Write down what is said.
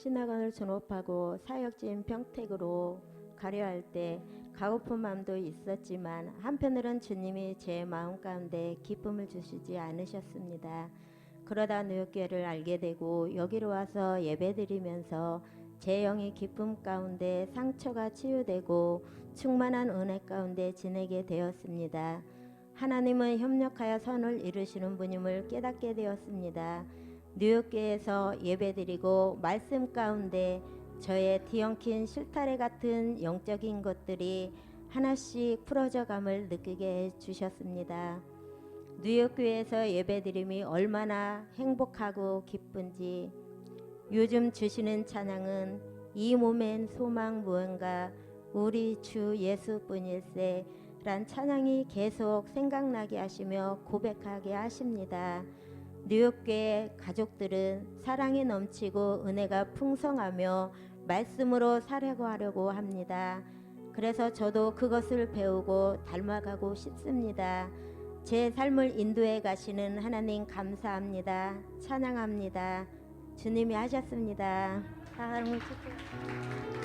신학원을 졸업하고 사역진 평택으로 가려 할 때 가고픈 마음도 있었지만 한편으론 주님이 제 마음 가운데 기쁨을 주시지 않으셨습니다. 그러다 뉴욕교회를 알게 되고 여기로 와서 예배드리면서 제 영이 기쁨 가운데 상처가 치유되고 충만한 은혜 가운데 지내게 되었습니다. 하나님은 협력하여 선을 이루시는 분임을 깨닫게 되었습니다. 뉴욕교회에서 예배드리고 말씀 가운데 저의 뒤엉킨 실타래 같은 영적인 것들이 하나씩 풀어져 감을 느끼게 해 주셨습니다. 뉴욕교회에서 예배드림이 얼마나 행복하고 기쁜지 요즘 주시는 찬양은 이 몸엔 소망 무언가 우리 주 예수뿐일세 란 찬양이 계속 생각나게 하시며 고백하게 하십니다. 뉴욕교회 가족들은 사랑이 넘치고 은혜가 풍성하며 말씀으로 살려고 하려고 합니다. 그래서 저도 그것을 배우고 닮아가고 싶습니다. 제 삶을 인도해 가시는 하나님 감사합니다. 찬양합니다. 주님이 하셨습니다. 사랑을 주세요.